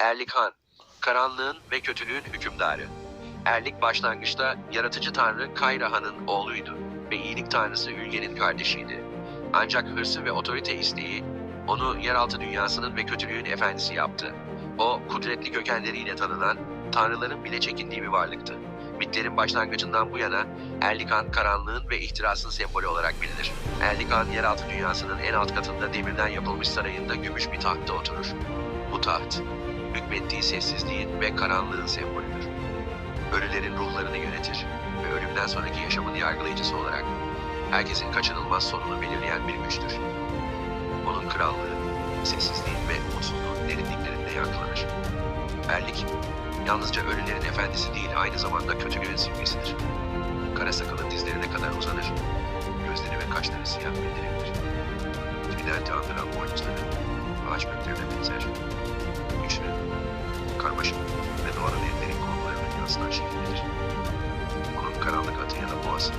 Erlik Han, karanlığın ve kötülüğün hükümdarı. Erlik başlangıçta yaratıcı tanrı Kayra Han'ın oğluydu ve iyilik tanrısı Ülge'nin kardeşiydi. Ancak hırsı ve otorite isteği onu yeraltı dünyasının ve kötülüğün efendisi yaptı. O kudretli kökenleriyle tanınan, tanrıların bile çekindiği bir varlıktı. Mitlerin başlangıcından bu yana Erlikan karanlığın ve ihtirasın sembolü olarak bilinir. Erlikan yeraltı dünyasının en alt katında demirden yapılmış sarayında gümüş bir tahtta oturur. Bu taht, hükmettiği sessizliğin ve karanlığın sembolüdür. Ölülerin ruhlarını yönetir ve ölümden sonraki yaşamın yargılayıcısı olarak herkesin kaçınılmaz sonunu belirleyen bir güçtür. Onun krallığı, sessizliğin ve mutsuzluğun derinliklerinde yankılanır. Erlik, yalnızca ölülerin efendisi değil, aynı zamanda kötülüğün simgesidir. Kara sakalı dizlerine kadar uzanır, gözleri ve kaşları siyah bildirebilir. Tridenti andıran boynuzları, ağaç köklerine benzer. Karmaşık ve doğanın en derin konularını yansıtan şekildedir. Onun karanlık atı ya da boğası,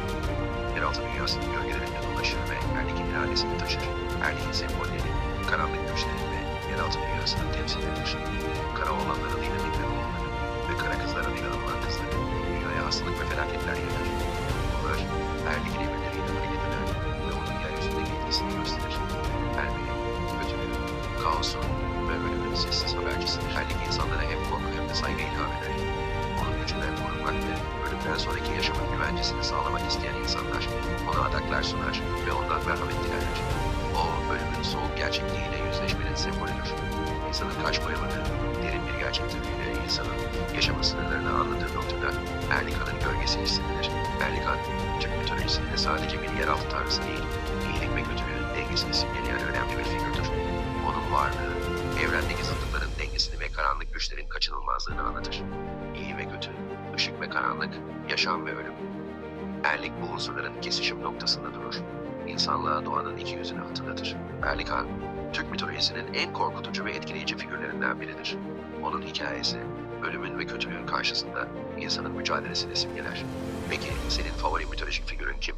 yeraltı dünyasının gölgelerinde dolaşır ve Erlik'in iradesini taşır. Erlik'in sembolleri, karanlık güçlerin ve yeraltı dünyasının temsilleridir. Kara olanların dinamikleri olanları ve kara kızların inanılan kızları dünyaya hastalık ve felaketler yayar. Bunlar Erlik'in emirleriyle hareket eder ve onun yeryüzündeki etkisini gösterir. Ermeni, kötülüğü, kaosu ve ölümün sessiz habercisidir. Erlik insanlara saygı ilham eder. Onun gücünden korunmak ve ölümden sonraki yaşamın güvencesini sağlamak isteyen insanlar ona adaklar sunar ve ondan merhamet dilerler. O ölümün soğuk gerçekliğiyle yüzleşmenin sembolüdür. İnsanın kaş boyamadığı, derin bir gerçekliğiyle insanın yaşama sınırlarını anladığı noktada Erlikan'ın gölgesi hissedilir. Erlikan, Türk mitolojisinde sadece bir yeraltı tanrısı değil, iyilik ve kötülüğün dengesini simgeleyen önemli bir figürdür. Onun varlığı, güçlerin kaçınılmazlığını anlatır. İyi ve kötü, ışık ve karanlık, yaşam ve ölüm. Erlik bu unsurların kesişim noktasında durur. İnsanlığa doğanın iki yüzünü hatırlatır. Erlik Han, Türk mitolojisinin en korkutucu ve etkileyici figürlerinden biridir. Onun hikayesi, ölümün ve kötülüğün karşısında insanın mücadelesini simgeler. Peki senin favori mitolojik figürün kim?